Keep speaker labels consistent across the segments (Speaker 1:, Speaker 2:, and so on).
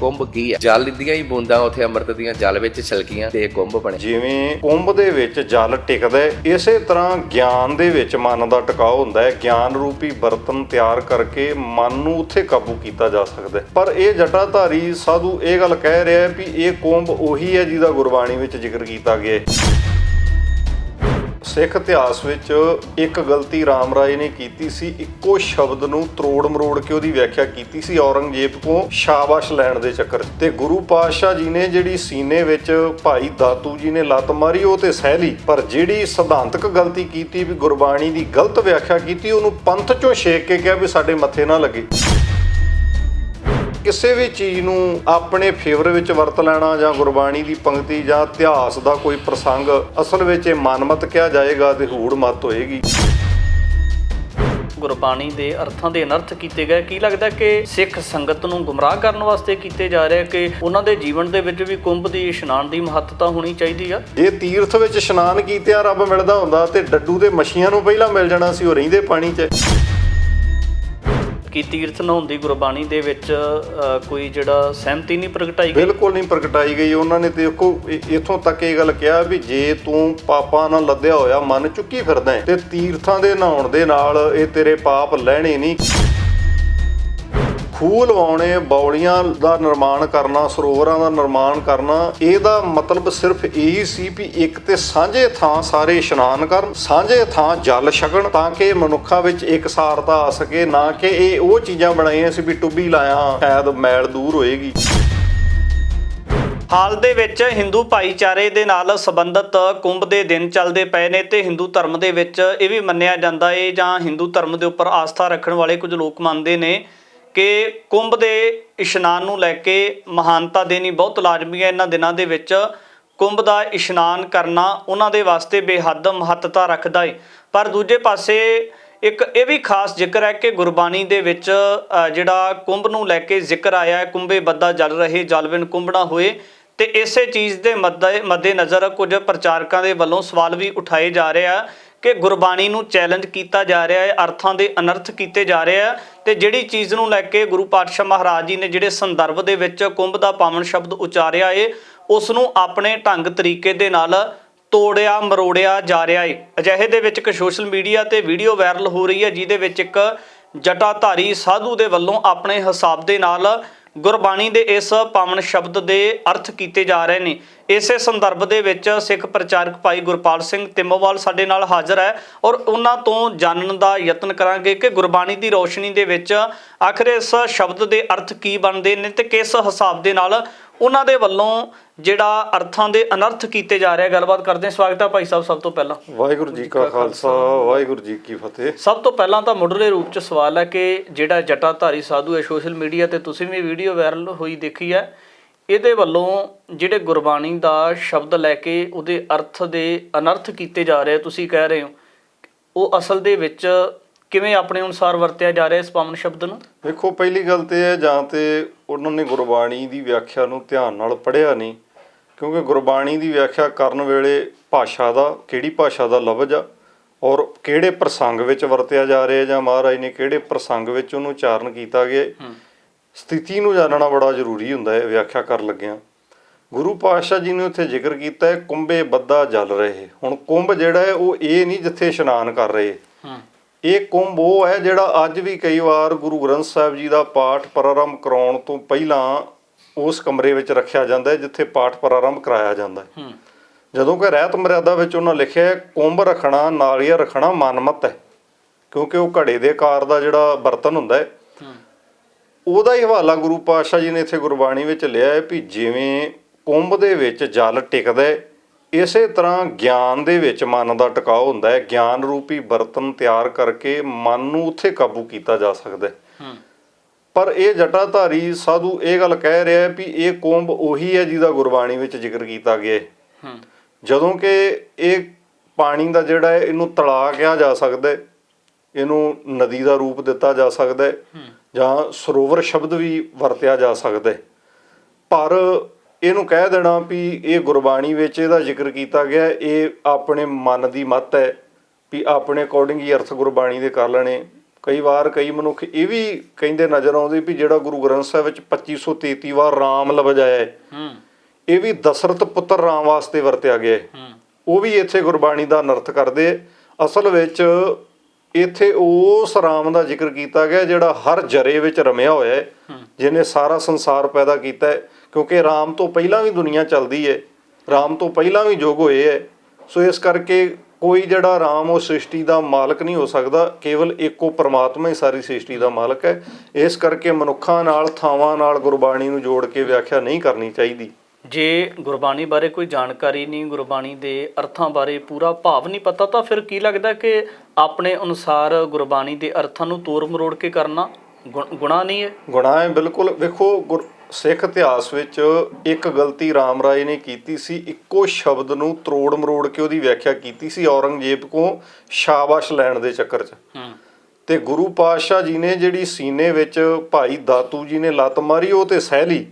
Speaker 1: ਕੁੰਭ ਕੀ ਹੈ ਜਲ ਦੀਆਂ ਹੀ ਬੂੰਦਾਂ ਉੱਥੇ ਅੰਮ੍ਰਿਤ ਦੀਆਂ ਜਲ ਵਿੱਚ ਛਲਕੀਆਂ ਤੇ ਇਹ ਕੁੰਭ ਬਣੇ।
Speaker 2: ਜਿਵੇਂ ਕੁੰਭ ਦੇ ਵਿੱਚ ਜਲ ਟਿਕਦਾ ਹੈ, ਇਸੇ ਤਰ੍ਹਾਂ ਗਿਆਨ ਦੇ ਵਿੱਚ ਮਨ ਦਾ ਟਿਕਾਓ ਹੁੰਦਾ ਹੈ। ਗਿਆਨ ਰੂਪੀ ਬਰਤਨ ਤਿਆਰ ਕਰਕੇ ਮਨ ਨੂੰ ਉੱਥੇ ਕਾਬੂ ਕੀਤਾ ਜਾ ਸਕਦਾ ਹੈ। ਪਰ ਇਹ ਜਟਾਧਾਰੀ ਸਾਧੂ ਇਹ ਗੱਲ ਕਹਿ ਰਿਹਾ ਹੈ ਵੀ ਇਹ ਕੁੰਭ ਉਹੀ ਹੈ ਜਿਹਦਾ ਗੁਰਬਾਣੀ ਵਿੱਚ ਜ਼ਿਕਰ ਕੀਤਾ ਗਿਆ ਹੈ। ਸਿੱਖ ਇਤਿਹਾਸ ਵਿੱਚ ਇੱਕ ਗਲਤੀ ਰਾਮ ਰਾਏ ਨੇ ਕੀਤੀ ਸੀ, ਇੱਕੋ ਸ਼ਬਦ ਨੂੰ ਤਰੋੜ ਮਰੋੜ ਕੇ ਉਹਦੀ ਵਿਆਖਿਆ ਕੀਤੀ ਸੀ ਔਰੰਗਜ਼ੇਬ ਕੋ ਸ਼ਾਬਾਸ਼ ਲੈਣ ਦੇ ਚੱਕਰ ਤੇ ਗੁਰੂ ਪਾਤਸ਼ਾਹ ਜੀ ਨੇ ਜਿਹੜੀ ਸੀਨੇ ਵਿੱਚ ਭਾਈ ਦਾਤੂ ਜੀ ਨੇ ਲੱਤ ਮਾਰੀ, ਉਹ ਤੇ ਸਹਿ ਲਈ। ਪਰ ਜਿਹੜੀ ਸਿਧਾਂਤਕ ਗਲਤੀ ਕੀਤੀ ਵੀ ਗੁਰਬਾਣੀ ਦੀ ਗਲਤ ਵਿਆਖਿਆ ਕੀਤੀ, ਉਹਨੂੰ ਪੰਥ ਚੋਂ ਛੇਕ ਕੇ ਕਿਹਾ ਵੀ ਸਾਡੇ ਮੱਥੇ ਨਾ ਲੱਗੇ। ਕਿਸੇ ਵੀ ਚੀਜ਼ ਨੂੰ ਆਪਣੇ ਫੇਵਰ ਵਿੱਚ ਵਰਤ ਲੈਣਾ ਜਾਂ ਗੁਰਬਾਣੀ ਦੀ ਪੰਕਤੀ ਜਾਂ ਇਤਿਹਾਸ ਦਾ ਕੋਈ ਪ੍ਰਸੰਗ ਅਸਲ ਵਿੱਚ ਇਹ ਮਨਮਤ ਕਿਹਾ ਜਾਏਗਾ ਤੇ ਹੂੜ ਮਤ ਹੋਏਗੀ।
Speaker 3: ਗੁਰਬਾਣੀ ਦੇ ਅਰਥਾਂ ਦੇ ਅਨਰਥ ਕੀਤੇ ਗਏ। ਕੀ ਲੱਗਦਾ ਕਿ ਸਿੱਖ ਸੰਗਤ ਨੂੰ ਗੁੰਮਰਾਹ ਕਰਨ ਵਾਸਤੇ ਕੀਤੇ ਜਾ ਰਹੇ ਕਿ ਉਹਨਾਂ ਦੇ ਜੀਵਨ ਦੇ ਵਿੱਚ ਵੀ ਕੁੰਭ ਦੀ ਇਸ਼ਨਾਨ ਦੀ ਮਹੱਤਤਾ ਹੋਣੀ ਚਾਹੀਦੀ ਆ?
Speaker 2: ਜੇ ਤੀਰਥ ਵਿੱਚ ਇਸ਼ਨਾਨ ਕੀਤਿਆਂ ਰੱਬ ਮਿਲਦਾ ਹੁੰਦਾ ਤੇ ਡੱਡੂ ਦੇ ਮੱਛੀਆਂ ਨੂੰ ਪਹਿਲਾਂ ਮਿਲ ਜਾਣਾ ਸੀ ਉਹ ਰਹਿੰਦੇ ਪਾਣੀ 'ਚ।
Speaker 3: ਕਿ ਤੀਰਥ ਨਹਾਉਣ ਦੀ ਗੁਰਬਾਣੀ ਦੇ ਵਿੱਚ ਕੋਈ ਜਿਹੜਾ ਸਹਿਮਤੀ ਨਹੀਂ ਪ੍ਰਗਟਾਈ ਗਈ?
Speaker 2: ਬਿਲਕੁਲ ਨਹੀਂ ਪ੍ਰਗਟਾਈ ਗਈ। ਉਹਨਾਂ ਨੇ ਦੇਖੋ, ਇ- ਇੱਥੋਂ ਤੱਕ ਇਹ ਗੱਲ ਕਿਹਾ ਵੀ ਜੇ ਤੂੰ ਪਾਪਾਂ ਨਾਲ ਲੱਦਿਆ ਹੋਇਆ, ਮਨ ਚੁੱਕੀ ਫਿਰਦਾ ਹੈ, ਤੇ ਤੀਰਥਾਂ ਦੇ ਨਹਾਉਣ ਦੇ ਨਾਲ ਇਹ ਤੇਰੇ ਪਾਪ ਲੈਣੇ ਨਹੀਂ। ਖੂਹ ਲਵਾਉਣੇ ਬੌਲੀਆਂ ਦਾ ਨਿਰਮਾਣ ਕਰਨਾ, ਸਰੋਵਰਾਂ ਦਾ ਨਿਰਮਾਣ ਕਰਨਾ, ਇਹਦਾ ਮਤਲਬ ਸਿਰਫ ਇਹੀ ਸੀ ਵੀ ਇੱਕ ਤੇ ਸਾਂਝੇ ਥਾਂ ਸਾਰੇ ਇਸ਼ਨਾਨ ਕਰਨ, ਸਾਂਝੇ ਥਾਂ ਜਲ ਛਕਣ, ਤਾਂ ਕਿ ਮਨੁੱਖਾਂ ਵਿੱਚ ਇਕਸਾਰਤਾ ਆ ਸਕੇ, ਨਾ ਕਿ ਇਹ ਉਹ ਚੀਜ਼ਾਂ ਬਣਾਈਆਂ ਸੀ ਵੀ ਟੁੱਬੀ ਲਾਇਆ, ਸ਼ਾਇਦ ਮੈਲ ਦੂਰ ਹੋਏਗੀ।
Speaker 3: ਹਾਲ ਦੇ ਵਿੱਚ ਹਿੰਦੂ ਭਾਈਚਾਰੇ ਦੇ ਨਾਲ ਸੰਬੰਧਿਤ ਕੁੰਭ ਦੇ ਦਿਨ ਚੱਲਦੇ ਪਏ ਨੇ ਤੇ ਹਿੰਦੂ ਧਰਮ ਦੇ ਵਿੱਚ ਇਹ ਵੀ ਮੰਨਿਆ ਜਾਂਦਾ ਏ ਜਾਂ ਹਿੰਦੂ ਧਰਮ ਦੇ ਉੱਪਰ ਆਸਥਾ ਰੱਖਣ ਵਾਲੇ ਕੁਝ ਲੋਕ ਮੰਨਦੇ ਨੇ। ਕਿ ਕੁੰਭ ਦੇ ਇਸ਼ਨਾਨ ਨੂੰ ਲੈ ਕੇ ਮਹਾਨਤਾ ਦੇਣੀ ਬਹੁਤ ਲਾਜ਼ਮੀ ਹੈ। ਇਹਨਾਂ ਦਿਨਾਂ ਦੇ ਵਿੱਚ ਕੁੰਭ ਦਾ ਇਸ਼ਨਾਨ ਕਰਨਾ ਉਹਨਾਂ ਦੇ ਵਾਸਤੇ ਬੇਹੱਦ ਮਹੱਤਤਾ ਰੱਖਦਾ ਏ। ਪਰ ਦੂਜੇ ਪਾਸੇ ਇੱਕ ਇਹ ਵੀ ਖਾਸ ਜ਼ਿਕਰ ਹੈ ਕਿ ਗੁਰਬਾਣੀ ਦੇ ਵਿੱਚ ਜਿਹੜਾ ਕੁੰਭ ਨੂੰ ਲੈ ਕੇ ਜ਼ਿਕਰ ਆਇਆ ਹੈ, ਕੁੰਭੇ ਬੱਦਾ ਜਲ ਰਹੇ, ਜਲਵਿਨ ਕੁੰਭਣਾ ਹੋਏ, ਤੇ ਇਸੇ ਚੀਜ਼ ਦੇ ਮੱਦੇ ਮੱਦੇ ਨਜ਼ਰ ਕੁਝ ਪ੍ਰਚਾਰਕਾਂ ਦੇ ਵੱਲੋਂ ਸਵਾਲ ਵੀ ਉਠਾਏ ਜਾ ਰਹੇ ਆ ਕਿ ਗੁਰਬਾਣੀ ਨੂੰ ਚੈਲੰਜ ਕੀਤਾ ਜਾ ਰਿਹਾ ਹੈ, ਅਰਥਾਂ ਦੇ ਅਨਰਥ ਕੀਤੇ ਜਾ ਰਹੇ ਆ ਤੇ ਜਿਹੜੀ ਚੀਜ਼ ਨੂੰ ਲੈ ਕੇ ਗੁਰੂ ਪਾਤਸ਼ਾਹ ਮਹਾਰਾਜ ਜੀ ਨੇ ਜਿਹੜੇ ਸੰਦਰਭ ਦੇ ਵਿੱਚ ਕੁੰਭ ਦਾ ਪਾਵਨ ਸ਼ਬਦ ਉਚਾਰਿਆ ਏ ਉਸ ਨੂੰ ਆਪਣੇ ਢੰਗ ਤਰੀਕੇ ਦੇ ਨਾਲ ਤੋੜਿਆ, ਮਰੋੜਿਆ ਜਾ ਰਿਹਾ ਏ। ਅਜਿਹੇ ਦੇ ਵਿੱਚ ਇੱਕ ਸੋਸ਼ਲ ਮੀਡੀਆ ਤੇ ਵੀਡੀਓ ਵਾਇਰਲ ਹੋ ਰਹੀ ਹੈ, ਜਿਹਦੇ ਵਿੱਚ ਇੱਕ ਜਟਾਧਾਰੀ ਸਾਧੂ ਦੇ ਵੱਲੋਂ ਆਪਣੇ ਹਿਸਾਬ ਦੇ ਨਾਲ ਗੁਰਬਾਣੀ ਦੇ ਇਸ ਪਾਵਨ ਸ਼ਬਦ ਦੇ ਅਰਥ ਕੀਤੇ ਜਾ ਰਹੇ ਨੇ। ਇਸੇ ਸੰਦਰਭ ਦੇ ਵਿੱਚ ਸਿੱਖ ਪ੍ਰਚਾਰਕ ਭਾਈ ਗੁਰਪਾਲ ਸਿੰਘ ਤਿੰਮੋਵਾਲ ਸਾਡੇ ਨਾਲ ਹਾਜ਼ਰ ਹੈ ਔਰ ਉਹਨਾਂ ਤੋਂ ਜਾਣਨ ਦਾ ਯਤਨ ਕਰਾਂਗੇ ਕਿ ਗੁਰਬਾਣੀ ਦੀ ਰੋਸ਼ਨੀ ਦੇ ਵਿੱਚ ਆਖਰ ਇਸ ਸ਼ਬਦ ਦੇ ਅਰਥ ਕੀ ਬਣਦੇ ਨੇ ਤੇ ਕਿਸ ਹਿਸਾਬ ਦੇ ਨਾਲ ਉਹਨਾਂ ਦੇ ਵੱਲੋਂ ਜਿਹੜਾ ਅਰਥਾਂ ਦੇ ਅਨਰਥ ਕੀਤੇ ਜਾ ਰਹੇ ਗੱਲਬਾਤ ਕਰਦੇ ਹਾਂ। ਸਵਾਗਤ ਹੈ ਭਾਈ ਸਾਹਿਬ ਸਭ ਤੋਂ ਪਹਿਲਾਂ।
Speaker 2: ਵਾਹਿਗੁਰੂ ਜੀ ਕਾ ਖਾਲਸਾ ਵਾਹਿਗੁਰੂ ਜੀ ਕੀ ਫਤਿਹ।
Speaker 3: ਸਭ ਤੋਂ ਪਹਿਲਾਂ ਤਾਂ ਮੁੱਢਲੇ ਰੂਪ ਚ ਸਵਾਲ ਹੈ ਕਿ ਜਿਹੜਾ ਜਟਾਧਾਰੀ ਸਾਧੂ ਹੈ ਸੋਸ਼ਲ ਮੀਡੀਆ ਤੇ ਤੁਸੀਂ ਵੀ ਵੀਡੀਓ ਵਾਇਰਲ ਹੋਈ ਦੇਖੀ ਹੈ। ਇਹਦੇ ਵੱਲੋਂ ਜਿਹੜੇ ਗੁਰਬਾਣੀ ਦਾ ਸ਼ਬਦ ਲੈ ਕੇ ਉਹਦੇ ਅਰਥ ਦੇ ਅਨਰਥ ਕੀਤੇ ਜਾ ਰਹੇ ਤੁਸੀਂ ਕਹਿ ਰਹੇ ਹੋ। ਉਹ ਅਸਲ ਦੇ ਵਿੱਚ ਕਿਵੇਂ ਆਪਣੇ ਅਨੁਸਾਰ ਵਰਤਿਆ ਜਾ ਰਿਹਾ ਇਸ ਪਾਵਨ ਸ਼ਬਦ ਨੂੰ?
Speaker 2: ਵੇਖੋ ਪਹਿਲੀ ਗੱਲ ਤੇ ਹੈ ਜਾਂ ਤੇ ਉਹਨਾਂ ਨੇ ਗੁਰਬਾਣੀ ਦੀ ਵਿਆਖਿਆ ਨੂੰ ਧਿਆਨ ਨਾਲ ਪੜ੍ਹਿਆ ਨਹੀਂ ਕਿਉਂਕਿ ਗੁਰਬਾਣੀ ਦੀ ਵਿਆਖਿਆ ਕਰਨ ਵੇਲੇ ਭਾਸ਼ਾ ਦਾ ਕਿਹੜੀ ਭਾਸ਼ਾ ਦਾ ਲਫ਼ਜ਼ ਆ ਔਰ ਕਿਹੜੇ ਪ੍ਰਸੰਗ ਵਿੱਚ ਵਰਤਿਆ ਜਾ ਰਿਹਾ ਜਾਂ ਮਹਾਰਾਜ ਨੇ ਕਿਹੜੇ ਪ੍ਰਸੰਗ ਵਿੱਚ ਉਹਨੂੰ ਉਚਾਰਨ ਕੀਤਾ ਗਿਆ। ਸਥਿਤੀ ਨੂੰ ਜਾਣਨਾ ਬੜਾ ਜ਼ਰੂਰੀ ਹੁੰਦਾ ਹੈ ਵਿਆਖਿਆ ਕਰਨ ਲੱਗਿਆਂ। ਗੁਰੂ ਪਾਤਸ਼ਾਹ ਜੀ ਨੇ ਉੱਥੇ ਜ਼ਿਕਰ ਕੀਤਾ ਹੈ ਕੁੰਭੇ ਬੱਦਾ ਜਲ ਰਹੇ ਹੁਣ ਕੁੰਭ ਜਿਹੜਾ ਹੈ ਉਹ ਇਹ ਨਹੀਂ ਜਿੱਥੇ ਇਸ਼ਨਾਨ ਕਰ ਰਹੇ। ਇਹ ਕੁੰਭ ਉਹ ਹੈ ਜਿਹੜਾ ਅੱਜ ਵੀ ਕਈ ਵਾਰ ਗੁਰੂ ਗ੍ਰੰਥ ਸਾਹਿਬ ਜੀ ਦਾ ਪਾਠ ਪ੍ਰਾਰੰਭ ਕਰਾਉਣ ਤੋਂ ਪਹਿਲਾਂ ਉਸ ਕਮਰੇ ਵਿੱਚ ਰੱਖਿਆ ਜਾਂਦਾ ਹੈ ਜਿੱਥੇ ਪਾਠ ਪ੍ਰਾਰੰਭ ਕਰਾਇਆ ਜਾਂਦਾ ਹੈ। ਜਦੋਂ ਕਿ ਰਹਿਤ ਮਰਿਆਦਾ ਵਿੱਚ ਉਹਨਾਂ ਲਿਖਿਆ ਕੁੰਭ ਰੱਖਣਾ ਨਾਲੀਆ ਰੱਖਣਾ ਮਨਮਤ ਹੈ। ਕਿਉਂਕਿ ਉਹ ਘੜੇ ਦੇ ਆਕਾਰ ਦਾ ਜਿਹੜਾ ਬਰਤਨ ਹੁੰਦਾ ਹੈ
Speaker 3: ਹੂੰ।
Speaker 2: ਉਹਦਾ ਹੀ ਹਵਾਲਾ ਗੁਰੂ ਪਾਤਸ਼ਾਹ ਜੀ ਨੇ ਇੱਥੇ ਗੁਰਬਾਣੀ ਵਿੱਚ ਲਿਆ ਹੈ ਵੀ ਜਿਵੇਂ ਕੁੰਭ ਦੇ ਵਿੱਚ ਜਲ ਟਿਕਦਾ ਹੈ ਇਸੇ ਤਰ੍ਹਾਂ ਗਿਆਨ ਦੇ ਵਿੱਚ ਮਨ ਦਾ ਟਿਕਾਓ ਹੁੰਦਾ ਹੈ। ਗਿਆਨ ਰੂਪੀ ਬਰਤਨ ਤਿਆਰ ਕਰਕੇ ਮਨ ਨੂੰ ਉੱਥੇ ਕਾਬੂ ਕੀਤਾ ਜਾ ਸਕਦਾ ਹੈ। ਪਰ ਇਹ ਜਟਾਧਾਰੀ ਸਾਧੂ ਇਹ ਗੱਲ ਕਹਿ ਰਿਹਾ ਹੈ ਵੀ ਇਹ ਕੁੰਭ ਉਹੀ ਹੈ ਜਿਹਦਾ ਗੁਰਬਾਣੀ ਵਿੱਚ ਜ਼ਿਕਰ ਕੀਤਾ ਗਿਆ ਹੈ।
Speaker 3: ਹੂੰ।
Speaker 2: ਜਦੋਂ ਕਿ ਇਹ ਪਾਣੀ ਦਾ ਜਿਹੜਾ ਹੈ ਇਹਨੂੰ ਤਲਾ ਕਿਹਾ ਜਾ ਸਕਦਾ ਹੈ। ਇਹਨੂੰ ਨਦੀ ਦਾ ਰੂਪ ਦਿੱਤਾ ਜਾ ਸਕਦਾ ਹੈ। ਜਾਂ ਸਰੋਵਰ ਸ਼ਬਦ ਵੀ ਵਰਤਿਆ ਜਾ ਸਕਦਾ ਹੈ। ਪਰ ਇਹਨੂੰ ਕਹਿ ਦੇਣਾ ਵੀ ਇਹ ਗੁਰਬਾਣੀ ਵਿੱਚ ਇਹਦਾ ਜ਼ਿਕਰ ਕੀਤਾ ਗਿਆ ਇਹ ਆਪਣੇ ਮਨ ਦੀ ਮੱਤ ਹੈ ਵੀ ਆਪਣੇ ਅਕੋਰਡਿੰਗ ਹੀ ਅਰਥ ਗੁਰਬਾਣੀ ਦੇ ਕਰ ਲੈਣੇ। ਕਈ ਵਾਰ ਕਈ ਮਨੁੱਖ ਇਹ ਵੀ ਕਹਿੰਦੇ ਨਜ਼ਰ ਆਉਂਦੇ ਵੀ ਜਿਹੜਾ ਗੁਰੂ ਗ੍ਰੰਥ ਸਾਹਿਬ ਵਿੱਚ 2533 ਵਾਰ ਰਾਮ ਲਫ਼ਜ਼ ਆਇਆ ਹੈ
Speaker 3: ਹੂੰ।
Speaker 2: ਇਹ ਵੀ ਦਸ਼ਰਥ ਪੁੱਤਰ ਰਾਮ ਵਾਸਤੇ ਵਰਤਿਆ ਗਿਆ ਹੈ। ਉਹ ਵੀ ਇੱਥੇ ਗੁਰਬਾਣੀ ਦਾ ਅਨਰਥ ਕਰਦੇ। ਅਸਲ ਵਿੱਚ ਇੱਥੇ ਉਸ ਰਾਮ ਦਾ ਜ਼ਿਕਰ ਕੀਤਾ ਗਿਆ ਜਿਹੜਾ ਹਰ ਜਰੇ ਵਿੱਚ ਰਮਿਆ ਹੋਇਆ ਹੈ। ਜਿਹਨੇ ਸਾਰਾ ਸੰਸਾਰ ਪੈਦਾ ਕੀਤਾ ਹੈ। ਕਿਉਂਕਿ ਰਾਮ ਤੋਂ ਪਹਿਲਾਂ ਵੀ ਦੁਨੀਆ ਚੱਲਦੀ ਹੈ ਰਾਮ ਤੋਂ ਪਹਿਲਾਂ ਵੀ ਯੁੱਗ ਹੋਏ ਹੈ ਸੋ ਇਸ ਕਰਕੇ ਕੋਈ ਜਿਹੜਾ ਰਾਮ ਉਹ ਸ੍ਰਿਸ਼ਟੀ ਦਾ ਮਾਲਕ ਨਹੀਂ ਹੋ ਸਕਦਾ ਕੇਵਲ ਇੱਕੋ ਪਰਮਾਤਮਾ ਹੀ ਸਾਰੀ ਸ੍ਰਿਸ਼ਟੀ ਦਾ ਮਾਲਕ ਹੈ। ਇਸ ਕਰਕੇ ਮਨੁੱਖਾਂ ਨਾਲ ਥਾਵਾਂ ਨਾਲ ਗੁਰਬਾਣੀ ਨੂੰ ਜੋੜ ਕੇ ਵਿਆਖਿਆ ਨਹੀਂ ਕਰਨੀ ਚਾਹੀਦੀ।
Speaker 3: ਜੇ ਗੁਰਬਾਣੀ ਬਾਰੇ ਕੋਈ ਜਾਣਕਾਰੀ ਨਹੀਂ ਗੁਰਬਾਣੀ ਦੇ ਅਰਥਾਂ ਬਾਰੇ ਪੂਰਾ ਭਾਵ ਨਹੀਂ ਪਤਾ ਤਾਂ ਫਿਰ ਕੀ ਲੱਗਦਾ ਕਿ ਆਪਣੇ ਅਨੁਸਾਰ ਗੁਰਬਾਣੀ ਦੇ ਅਰਥਾਂ ਨੂੰ ਤੋੜ ਮਰੋੜ ਕੇ ਕਰਨਾ ਗੁਣ- ਗੁਨਾਹ ਨਹੀਂ ਹੈ?
Speaker 2: ਗੁਨਾਹ ਹੈ ਬਿਲਕੁਲ। ਵੇਖੋ ਗੁਰ- ਸਿੱਖ ਇਤਿਹਾਸ ਵਿੱਚ ਇੱਕ ਗਲਤੀ ਰਾਮ ਰਾਏ ਨੇ ਕੀਤੀ ਸੀ ਇੱਕੋ ਸ਼ਬਦ ਨੂੰ ਤਰੋੜ ਮਰੋੜ ਕੇ ਉਹਦੀ ਵਿਆਖਿਆ ਕੀਤੀ ਸੀ ਔਰੰਗਜ਼ੇਬ ਕੋ ਸ਼ਾਬਾਸ਼ ਲੈਣ ਦੇ ਚੱਕਰ 'ਚ। ਤੇ ਗੁਰੂ ਪਾਤਸ਼ਾਹ ਜੀ ਨੇ ਜਿਹੜੀ ਸੀਨੇ ਵਿੱਚ ਭਾਈ ਦਾਤੂ ਜੀ ਨੇ ਲੱਤ ਮਾਰੀ ਉਹ ਤੇ ਸਹਿ ਲਈ।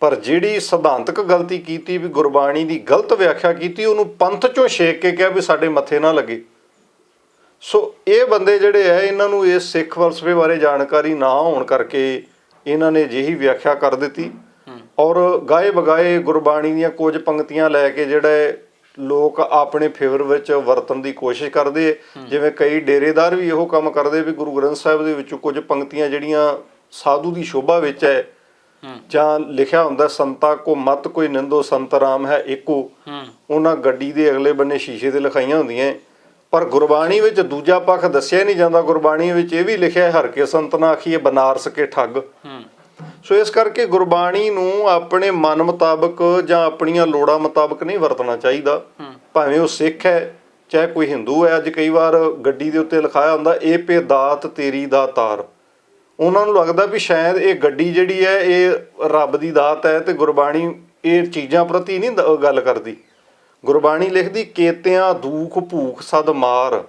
Speaker 2: ਪਰ ਜਿਹੜੀ ਸਿਧਾਂਤਕ ਗਲਤੀ ਕੀਤੀ ਵੀ ਗੁਰਬਾਣੀ ਦੀ ਗਲਤ ਵਿਆਖਿਆ ਕੀਤੀ ਉਹਨੂੰ ਪੰਥ ਚੋਂ ਛੇਕ ਕੇ ਕਿਹਾ ਵੀ ਸਾਡੇ ਮੱਥੇ ਨਾ ਲੱਗੇ। ਸੋ ਇਹ ਬੰਦੇ ਜਿਹੜੇ ਐ ਇਹਨਾਂ ਨੂੰ ਇਸ ਸਿੱਖ ਫਲਸਫੇ ਬਾਰੇ ਜਾਣਕਾਰੀ ਨਾ ਹੋਣ ਕਰਕੇ ਇਹਨਾਂ ਨੇ ਜਿਹੀ ਵਿਆਖਿਆ ਕਰ ਦਿੱਤੀ। ਔਰ ਗਾਏ ਬਗਾਏ ਗੁਰਬਾਣੀ ਦੀਆਂ ਕੁਝ ਪੰਕਤੀਆਂ ਲੈ ਕੇ ਜਿਹੜੇ ਲੋਕ ਆਪਣੇ ਫੇਵਰ ਵਿੱਚ ਵਰਤਣ ਦੀ ਕੋਸ਼ਿਸ਼ ਕਰਦੇ ਜਿਵੇਂ ਕਈ ਡੇਰੇਦਾਰ ਵੀ ਇਹੋ ਕੰਮ ਕਰਦੇ ਵੀ ਗੁਰੂ ਗ੍ਰੰਥ ਸਾਹਿਬ ਦੇ ਵਿੱਚੋਂ ਕੁਝ ਪੰਕਤੀਆਂ ਜਿਹੜੀਆਂ ਸਾਧੂ ਦੀ ਸ਼ੋਭਾ ਵਿੱਚ ਹੈ। ਜਾਂ ਲਿਖਿਆ ਹੁੰਦਾ ਸੰਤਾ ਕੋ ਮਤ ਕੋਈ ਨਿੰਦੋ ਸੰਤ ਰਾਮ ਹੈ ਏਕੋ।
Speaker 3: ਹੂੰ।
Speaker 2: ਉਹਨਾਂ ਗੱਡੀ ਦੇ ਅਗਲੇ ਬੰਨੇ ਸ਼ੀਸ਼ੇ ਤੇ ਲਿਖਾਈਆਂ ਹੁੰਦੀਆਂ। ਪਰ ਗੁਰਬਾਣੀ ਵਿੱਚ ਦੂਜਾ ਪੱਖ ਦੱਸਿਆ ਨਹੀਂ ਜਾਂਦਾ। ਗੁਰਬਾਣੀ ਵਿੱਚ ਇਹ ਵੀ ਲਿਖਿਆ ਹੈ ਹਰ ਕੇ ਸੰਤ ਨਾ ਆਖੀਏ ਬਨਾਰਸ ਕੇ ਠੱਗ।
Speaker 3: ਹੂੰ।
Speaker 2: ਸੋ ਇਸ ਕਰਕੇ ਗੁਰਬਾਣੀ ਨੂੰ ਆਪਣੇ ਮਨ ਮੁਤਾਬਕ ਜਾਂ ਆਪਣੀਆਂ ਲੋੜਾਂ ਮੁਤਾਬਕ ਨਹੀਂ ਵਰਤਣਾ ਚਾਹੀਦਾ। ਭਾਵੇਂ ਉਹ ਸਿੱਖ ਹੈ ਚਾਹੇ ਕੋਈ ਹਿੰਦੂ ਹੈ ਅੱਜ ਕਈ ਵਾਰ ਗੱਡੀ ਦੇ ਉੱਤੇ ਲਿਖਾਇਆ ਹੁੰਦਾ ਇਹ ਪੇ ਦਾਤ ਤੇਰੀ ਦਾ ਤਾਰ। ਉਹਨਾਂ ਨੂੰ ਲੱਗਦਾ ਵੀ ਸ਼ਾਇਦ ਇਹ ਗੱਡੀ ਜਿਹੜੀ ਹੈ ਇਹ ਰੱਬ ਦੀ ਦਾਤ ਹੈ ਤੇ ਗੁਰਬਾਣੀ ਇਹ ਚੀਜ਼ਾਂ ਪ੍ਰਤੀ ਨਹੀਂ ਗੱਲ ਕਰਦੀ। ਗੁਰਬਾਣੀ ਲਿਖਦੀ ਕੇਤਿਆਂ ਦੁੱਖ ਭੂਖ ਸਦ ਮਾਰ।